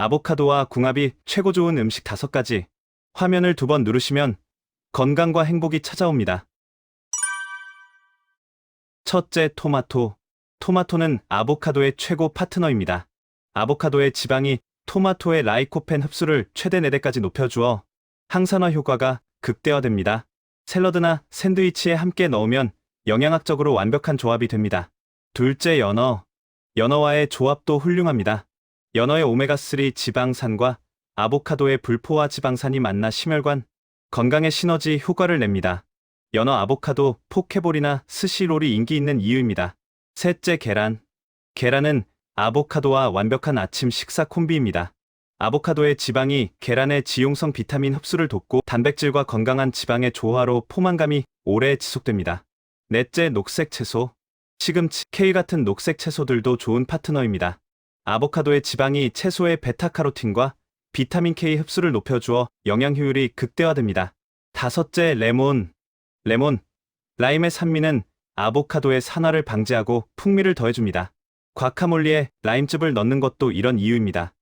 아보카도와 궁합이 최고 좋은 음식 5가지. 화면을 두 번 누르시면 건강과 행복이 찾아옵니다. 첫째, 토마토. 토마토는 아보카도의 최고 파트너입니다. 아보카도의 지방이 토마토의 라이코펜 흡수를 최대 4대까지 높여주어 항산화 효과가 극대화됩니다. 샐러드나 샌드위치에 함께 넣으면 영양학적으로 완벽한 조합이 됩니다. 둘째, 연어. 연어와의 조합도 훌륭합니다. 연어의 오메가3 지방산과 아보카도의 불포화 지방산이 만나 심혈관, 건강의 시너지 효과를 냅니다. 연어 아보카도, 포케볼이나 스시롤이 인기 있는 이유입니다. 셋째, 계란. 계란은 아보카도와 완벽한 아침 식사 콤비입니다. 아보카도의 지방이 계란의 지용성 비타민 흡수를 돕고 단백질과 건강한 지방의 조화로 포만감이 오래 지속됩니다. 넷째, 녹색 채소. 시금치, 케일 같은 녹색 채소들도 좋은 파트너입니다. 아보카도의 지방이 채소의 베타카로틴과 비타민 K 흡수를 높여주어 영양 효율이 극대화됩니다. 다섯째, 레몬. 레몬. 라임의 산미는 아보카도의 산화를 방지하고 풍미를 더해줍니다. 과카몰리에 라임즙을 넣는 것도 이런 이유입니다.